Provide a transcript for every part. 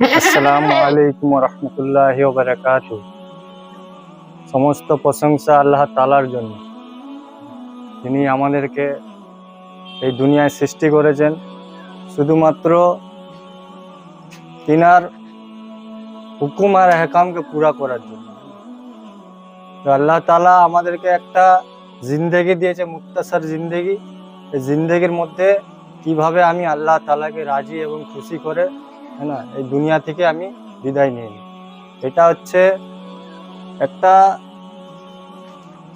আসসালামু আলাইকুম রহমতুল্লাহ বারাকাত সমস্ত প্রশংসা আল্লাহ তালার জন্য। তিনি আমাদেরকে এই দুনিয়ায় সৃষ্টি করেছেন, শুধুমাত্র তিনার হুকুম আর হেকামকে পুরা করার জন্য। তো আল্লাহ তালা আমাদেরকে একটা জিন্দেগি দিয়েছে, মুক্তাসার জিন্দেগি। এই জিন্দেগির মধ্যে কীভাবে আমি আল্লাহ তালাকে রাজি এবং খুশি করে হ্যাঁ না এই দুনিয়া থেকে আমি বিদায় নিয়ে নিই। এটা হচ্ছে একটা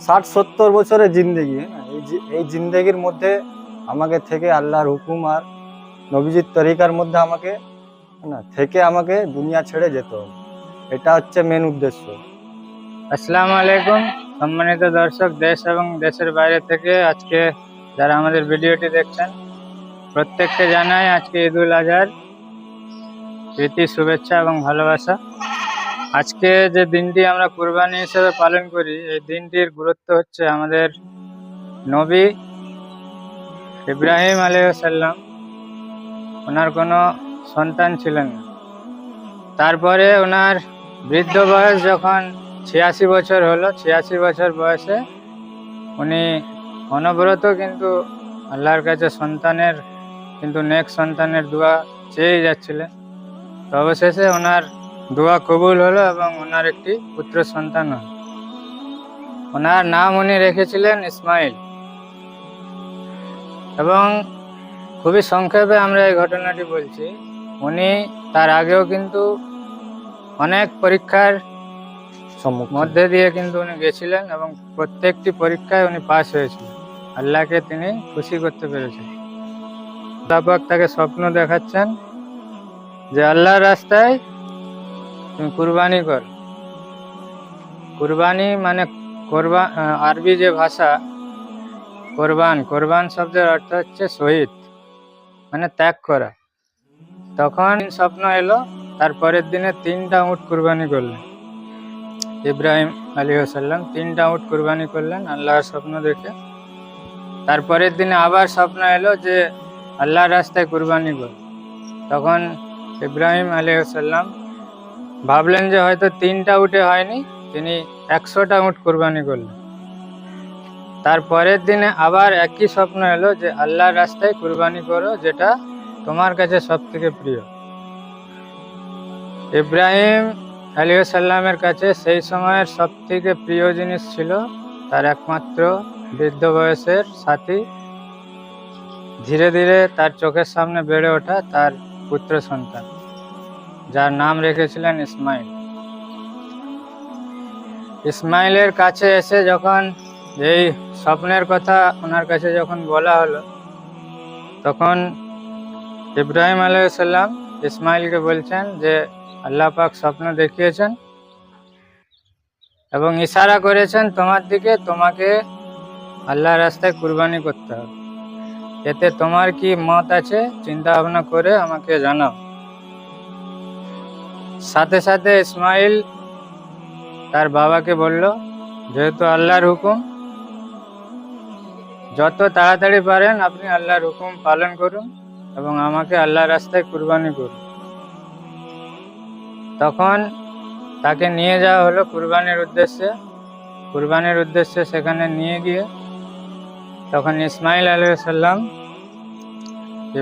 ষাট সত্তর বছরের জিন্দেগি হ্যাঁ? এই জিন্দেগির মধ্যে আমাকে থেকে আল্লাহর হুকুম আর নবীজির তরিকার মধ্যে আমাকে হ্যাঁ না, থেকে আমাকে দুনিয়া ছেড়ে যেতে হবে। এটা হচ্ছে মেন উদ্দেশ্য। আসসালামু আলাইকুম। সম্মানিত দর্শক, দেশ এবং দেশের বাইরে থেকে আজকে যারা আমাদের ভিডিওটি দেখছেন, প্রত্যেককে জানাই আজকে ঈদুল আজহার। প্রীতি, শুভেচ্ছা এবং ভালোবাসা। আজকে যে দিনটি আমরা কুরবানি হিসেবে পালন করি, এই দিনটির গুরুত্ব হচ্ছে আমাদের নবী ইব্রাহিম আলাইসাল্লাম ওনার কোনো সন্তান ছিলেন না। তারপরে ওনার বৃদ্ধ বয়স যখন ছিয়াশি বছর হলো, ছিয়াশি বছর বয়সে উনি অনবরত কিন্তু আল্লাহর কাছে সন্তানের, কিন্তু নেক্সট সন্তানের দোয়া চেয়ে যাচ্ছিলেন। অবশেষে ওনার দোয়া কবুল হলো এবং ওনার একটি পুত্র সন্তান হল। ওনার নাম উনি রেখেছিলেন ইসমাইল। এবং খুবই সংক্ষেপে আমরা এই ঘটনাটি বলছি উনি তার আগেও কিন্তু অনেক পরীক্ষার মধ্যে দিয়ে কিন্তু উনি গেছিলেন এবং প্রত্যেকটি পরীক্ষায় উনি পাস হয়েছিলেন আল্লাহকে তিনি খুশি করতে পেরেছেন। তারপর তাকে স্বপ্ন দেখাচ্ছেন যে আল্লাহর রাস্তায় তুমি কুরবানি কর। কুরবানি মানে কোরবান আরবি যে ভাষা, কোরবান কোরবান শব্দের অর্থ হচ্ছে শহীদ মানে ত্যাগ করা। তখন স্বপ্ন এলো তার পরের দিনে তিনটা উট কুরবানি করলেন। ইব্রাহিম আলী সাল্লাম তিনটা উট কুরবানি করলেন আল্লাহর স্বপ্ন দেখে। তারপরের দিনে আবার স্বপ্ন এলো যে আল্লাহর রাস্তায় কুরবানি কর তখন ইব্রাহিম আলী সাল্লাম ভাবলেন যে হয়তো তিনটা উটে হয়নি, তিনি একশোটা উট কুরবানি করলেন। তারপরের দিনে আবার একই স্বপ্ন এলো যে আল্লাহর রাস্তায় কুরবানি করো, যেটা তোমার কাছে সব থেকে প্রিয়। ইব্রাহিম আলিয়াল্লামের কাছে সেই সময়ের সব থেকে প্রিয় জিনিস ছিল তার একমাত্র বৃদ্ধ বয়সের সাথী। ধীরে ধীরে তার চোখের সামনে বেড়ে ওঠা, তার পুত্র সন্তান, যার নাম রেখেছিলেন ইসমাইল। ইসমাইলের কাছে এসে যখন এই স্বপ্নের কথা ওনার কাছে যখন বলা হলো, তখন ইব্রাহিম আলাইসাল্লাম ইসমাইলকে বলছেন যে, আল্লাহ পাক স্বপ্ন দেখিয়েছেন এবং ইশারা করেছেন তোমার দিকে, তোমাকে আল্লাহ রাস্তায় কুরবানি করতে হবে। এতে তোমার কি মত আছে? চিন্তা ভাবনা করে আমাকে জানাও। সাথে সাথে ইসমাইল তার বাবাকে বলল, যেহেতু আল্লাহর হুকুম, যত তাড়াতাড়ি পারেন আপনি আল্লাহর হুকুম পালন করুন এবং আমাকে আল্লাহ রাস্তায় কুরবানি করুন। তখন তাকে নিয়ে যাওয়া হলো কুরবানির উদ্দেশ্যে। কুরবানির উদ্দেশ্যে সেখানে নিয়ে গিয়ে তখন ইসমাইল আলাইসাল্লাম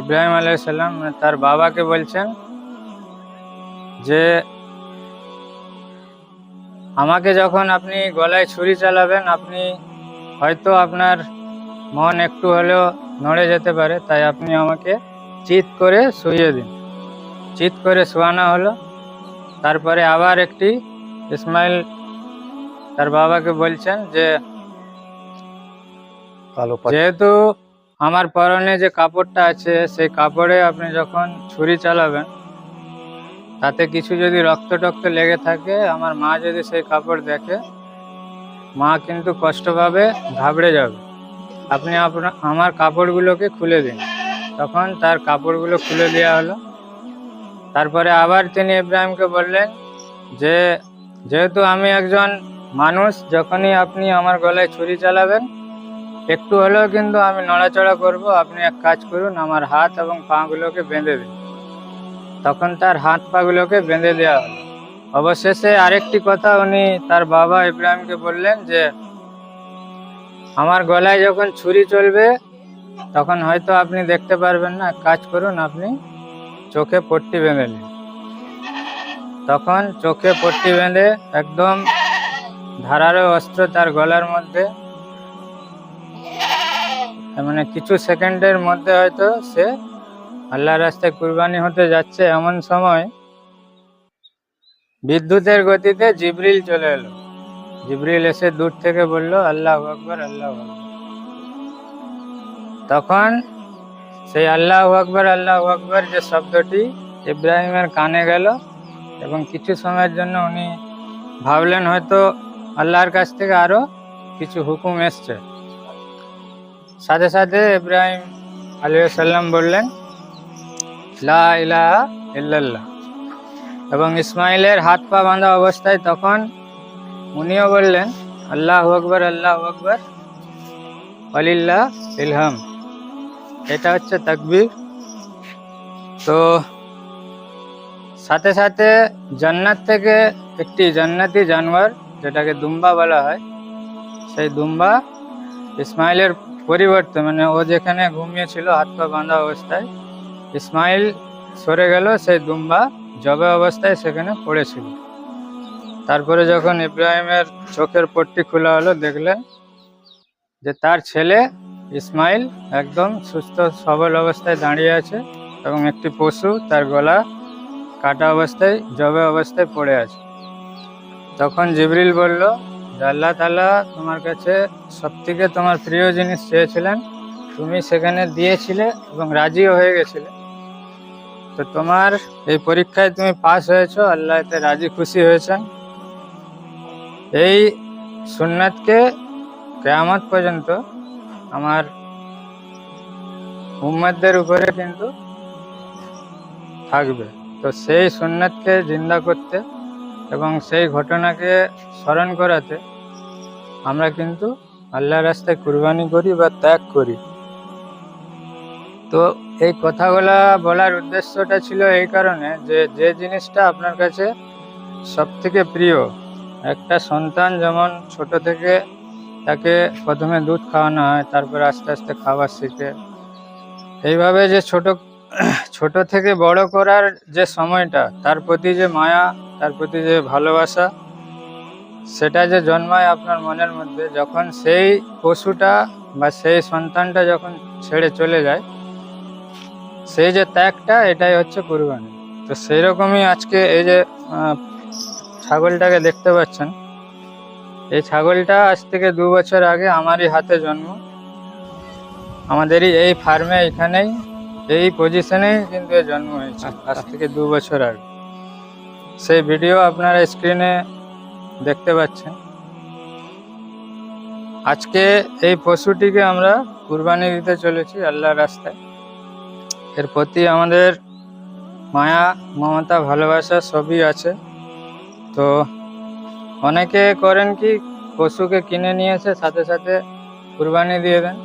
ইব্রাহিম আলাইসাল্লাম তার বাবাকে বলছেন যে, আমাকে যখন আপনি গলায় ছুরি চালাবেন, আপনি হয়তো আপনার মন একটু হলেও নড়ে যেতে পারে, তাই আপনি আমাকে চিৎ করে শুইয়ে দিন। চিৎ করে শোয়ানো হলো। তারপরে আবার একটি ইসমাইল তার বাবাকে বলছেন যে কালো যেহেতু আমার পরনে যে কাপড়টা আছে, সেই কাপড়ে আপনি যখন ছুরি চালাবেন, তাতে কিছু যদি রক্ত টক্ত লেগে থাকে, আমার মা যদি সেই কাপড় দেখে, মা কিন্তু কষ্ট পাবে ঘাবড়ে যাবে। আপনি আপনার, আমার কাপড়গুলোকে খুলে দিন। তখন তার কাপড়গুলো খুলে দেওয়া হলো। তারপরে আবার তিনি ইব্রাহিমকে বললেন যে, যেহেতু আমি একজন মানুষ, যখনই আপনি আমার গলায় ছুরি চালাবেন একটু হলেও কিন্তু আমি নড়াচড়া করব। আপনি এক কাজ করুন, আমার হাত এবং পাগুলোকে বেঁধে দিন। তখন তার হাত পাগুলোকে বেঁধে দেওয়া হলো। অবশেষে আরেকটি কথা উনি তার বাবা ইব্রাহিমকে বললেন যে, আমার গলায় যখন ছুরি চলবে, তখন হয়তো আপনি দেখতে পারবেন না। কাজ করুন, আপনি চোখে পট্টি বেঁধে নিন। তখন চোখে পট্টি বেঁধে একদম ধারালো অস্ত্র তার গলার মধ্যে মানে কিছু সেকেন্ডের মধ্যে হয়তো সে আল্লাহর রাস্তায় কুরবানি হতে যাচ্ছে এমন সময় বিদ্যুতের গতিতে জিবরিল চলে এলো। জিবরিল এসে দূর থেকে বলল, আল্লাহ আকবর, আল্লাহ তখন সেই আল্লাহ আকবর আল্লাহ আকবর যে শব্দটি ইব্রাহিমের কানে গেল এবং কিছু সময়ের জন্য উনি ভাবলেন, হয়তো আল্লাহর কাছ থেকে আরও কিছু হুকুম এসছে। সাথে সাথে ইব্রাহিম আলাইহিস সাল্লাম বললেন, লা ইল্লাল্লাহ। এবং ইসমাইলের হাত পা বাঁধা অবস্থায় তখন উনিও বললেন, আল্লাহ আকবর আল্লাহ আকবর আলিল্লাহ ইলহাম। এটা হচ্ছে তাকবীর। তো সাথে সাথে জান্নাত থেকে একটি জান্নাতি জানোয়ার, যেটাকে দুম্বা বলা হয়, সেই দুম্বা ইসমাইলের পরিবর্তে মানে ও যেখানে ঘুমিয়েছিল, হাত পা বাঁধা অবস্থায়, ইসমাইল সরে গেল, সেই দুম্বা জবে অবস্থায় সেখানে পড়েছিল। তারপরে যখন ইব্রাহিমের চোখের পট্টি খোলা হলো, দেখলেন যে তার ছেলে ইসমাইল একদম সুস্থ, সবল অবস্থায় দাঁড়িয়ে আছে এবং একটি পশু তার গলা কাটা অবস্থায়, জবে অবস্থায় পড়ে আছে। তখন জিবরিল বলল আল্লাহ তালা তোমার কাছে সবথেকে তোমার প্রিয় জিনিস চেয়েছিলেন, তুমি সেখানে দিয়েছিলে এবং রাজিও হয়ে গেছিলে। তো তোমার এই পরীক্ষায় তুমি পাস হয়েছো, আল্লাহ এতে রাজি খুশি হয়েছেন। এই সুন্নাতকে কেয়ামত পর্যন্ত আমার উম্মাদদের উপরে কিন্তু থাকবে। তো সেই সুন্নাতকে জিন্দা করতে এবং সেই ঘটনাকে স্মরণ করাতে আমরা কিন্তু আল্লাহ রাস্তায় কুরবানি করি বা ত্যাগ করি। তো এই কথাগুলা বলার উদ্দেশ্যটা ছিল এই কারণে যে যে জিনিসটা আপনার কাছে সব থেকে প্রিয়, একটা সন্তান যেমন ছোট থেকে তাকে প্রথমে দুধ খাওয়ানো হয়, তারপর আস্তে আস্তে খাবার শিখে। এইভাবে যে ছোট ছোট থেকে বড় করার যে সময়টা, তার প্রতি যে মায়া তার প্রতি যে ভালোবাসা সেটা যে জন্মায় আপনার মনের মধ্যে যখন সেই পশুটা বা সেই সন্তানটা যখন ছেড়ে চলে যায় সেই যে ত্যাগটা এটাই হচ্ছে কুরবানি। তো সেই রকমই আজকে এই যে ছাগলটাকে দেখতে পাচ্ছেন এই ছাগলটা আজ থেকে দু বছর আগে আমারই হাতে জন্ম। আমাদেরই এই ফার্মে এখানেই এই পজিশনেই কিন্তু জন্ম হয়েছে আজ থেকে দু বছর আগে। সেই ভিডিও আপনারা স্ক্রিনে দেখতে পাচ্ছেন। আজকে এই পশুটিকে আমরা কুরবানি দিতে চলেছি আল্লাহর রাস্তায়। এর প্রতি আমাদের মায়া, মমতা, ভালোবাসা সবই আছে। তো অনেকে করেন কি, পশুকে কিনে নিয়ে এসে সাথে সাথে কুরবানি দিয়ে দেন।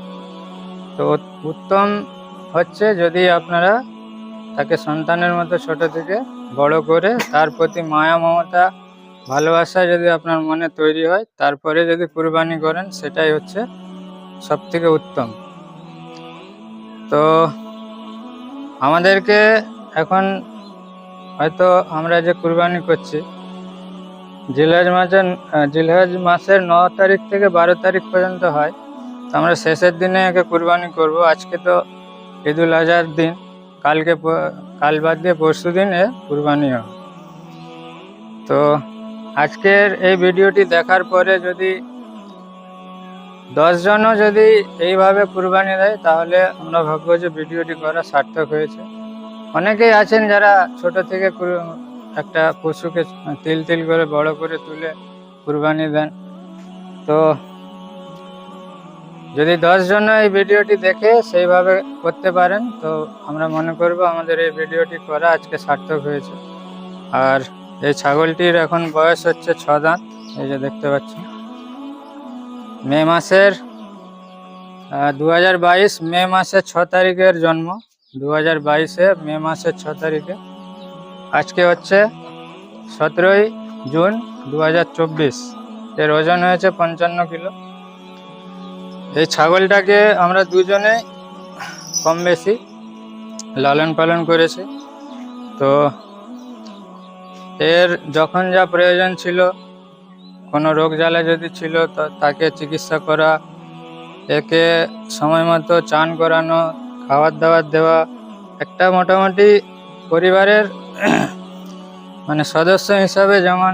তো উত- উত্তম হচ্ছে যদি আপনারা তাকে সন্তানের মতো ছোট থেকে বড় করে, তার প্রতি মায়া, মমতা, ভালোবাসা যদি আপনার মনে তৈরি হয়, তারপরে যদি কুরবানি করেন, সেটাই হচ্ছে সব থেকে উত্তম। তো আমাদেরকে এখন হয়তো আমরা যে কুরবানি করছি, জিলহজ মাসের জিলহজ মাসের ন তারিখ থেকে বারো তারিখ পর্যন্ত হয়। তো আমরা শেষের দিনে একে কুরবানি করব। আজকে তো ঈদুল আজহার দিন। কালকে কাল বাদ দিয়ে পরশু দিন এ কুরবানি হবে। তো আজকের এই ভিডিওটি দেখার পরে যদি দশজনও যদি এইভাবে কুরবানি দেয়, তাহলে আমরা ভাববো যে ভিডিওটি করা সার্থক হয়েছে। অনেকেই আছেন যারা ছোট থেকে একটা পশুকে তিল তিল করে বড় করে তুলে কুরবানি দেন। তো যদি দশ দশজন এই ভিডিওটি দেখে সেইভাবে করতে পারেন, তো আমরা মনে করব আমাদের এই ভিডিওটি করা আজকে সার্থক হয়েছে। আর এই ছাগলটির এখন বয়স হচ্ছে ছ দাঁত, এই যে দেখতে পাচ্ছি মে মাসের দু হাজার বাইশ, মে মাসের ছ তারিখের জন্ম। দু হাজার বাইশে মে মাসের ছ তারিখে। আজকে হচ্ছে সতেরোই জুন দু হাজার চব্বিশ। এর ওজন হয়েছে পঞ্চান্ন কিলো। এই ছাগলটাকে আমরা দুজনে কম বেশি লালন পালন করেছি। তো এর যখন যা প্রয়োজন ছিল, কোনো রোগ জ্বালা যদি ছিল, তো তাকে চিকিৎসা করা, একে সময় মতো চান করানো, খাবার দাবার দেওয়া, একটা মোটামুটি পরিবারের মানে সদস্য হিসাবে যেমন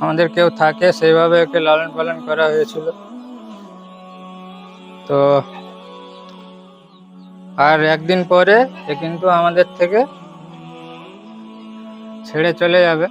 আমাদের কেউ থাকে, সেইভাবে একে লালন পালন করা হয়েছিল। তো আর একদিন পরে এ কিন্তু আমাদের থেকে ছেড়ে চলে যাবে।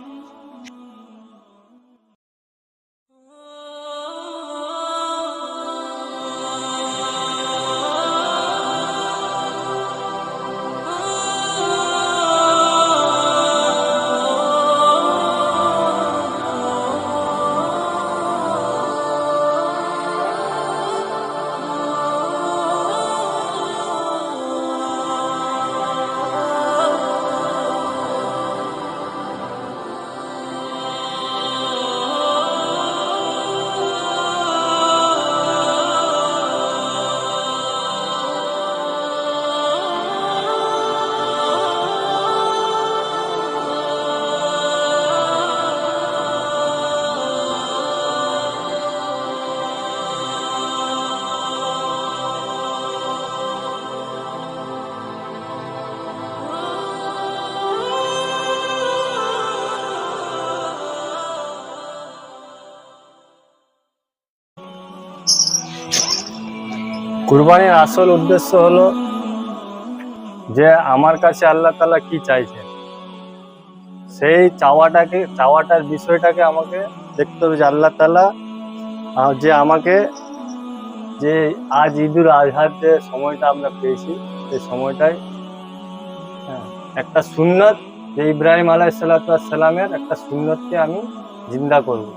কুরবানির আসল উদ্দেশ্য হলো যে আমার কাছে আল্লাহ তালা কি চাইছে। সেই চাওয়াটাকে, চাওয়াটার বিষয়টাকে আমাকে দেখতে হবে যে আল্লাহ তালা যে আমাকে যে আজ ঈদুল আজহার যে সময়টা আমরা পেয়েছি, সেই সময়টাই একটা সুন্নত যে ইব্রাহিম আলাহ সাল্লা সাল্লামের একটা সুন্নতকে আমি জিন্দা করব।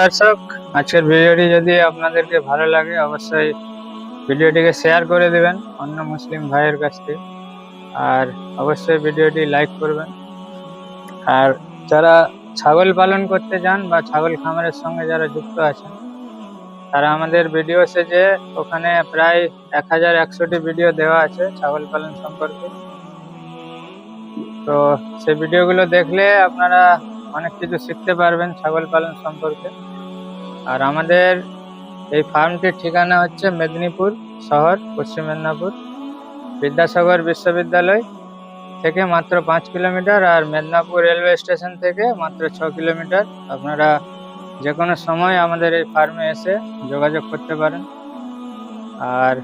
দর্শক, আজকের ভিডিওটি যদি আপনাদেরকে ভালো লাগে, অবশ্যই ভিডিওটিকে শেয়ার করে দেবেন অন্য মুসলিম ভাইয়ের কাছ আর অবশ্যই ভিডিওটি লাইক করবেন। আর যারা ছাগল পালন করতে যান বা ছাগল খামারের সঙ্গে যারা যুক্ত আছেন, তারা আমাদের ভিডিও যে ওখানে প্রায় এক হাজার একশোটি ভিডিও দেওয়া আছে ছাগল পালন সম্পর্কে। তো সেই ভিডিওগুলো দেখলে আপনারা অনেক কিছু শিখতে পারবেন ছাগল পালন সম্পর্কে। আর আমাদের এই ফার্মটির ঠিকানা হচ্ছে মেদিনীপুর শহর, পশ্চিম মেদিনীপুর, বিদ্যাসাগর বিশ্ববিদ্যালয় থেকে মাত্র পাঁচ কিলোমিটার আর মেদিনীপুর রেলওয়ে স্টেশন থেকে মাত্র ছ কিলোমিটার। আপনারা যে কোনো সময় আমাদের এই ফার্মে এসে যোগাযোগ করতে পারেন। আর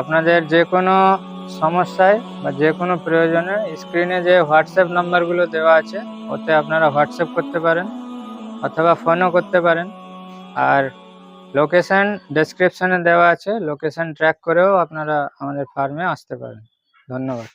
আপনাদের যে কোনো সমস্যায় বা যে কোনো প্রয়োজনে স্ক্রিনে যে হোয়াটসঅ্যাপ নাম্বারগুলো দেওয়া আছে, ওতে আপনারা হোয়াটসঅ্যাপ করতে পারেন অথবা ফোনও করতে পারেন। আর লোকেশান ডেসক্রিপশানে দেওয়া আছে, লোকেশান ট্র্যাক করেও আপনারা আমাদের ফার্মে আসতে পারেন। ধন্যবাদ।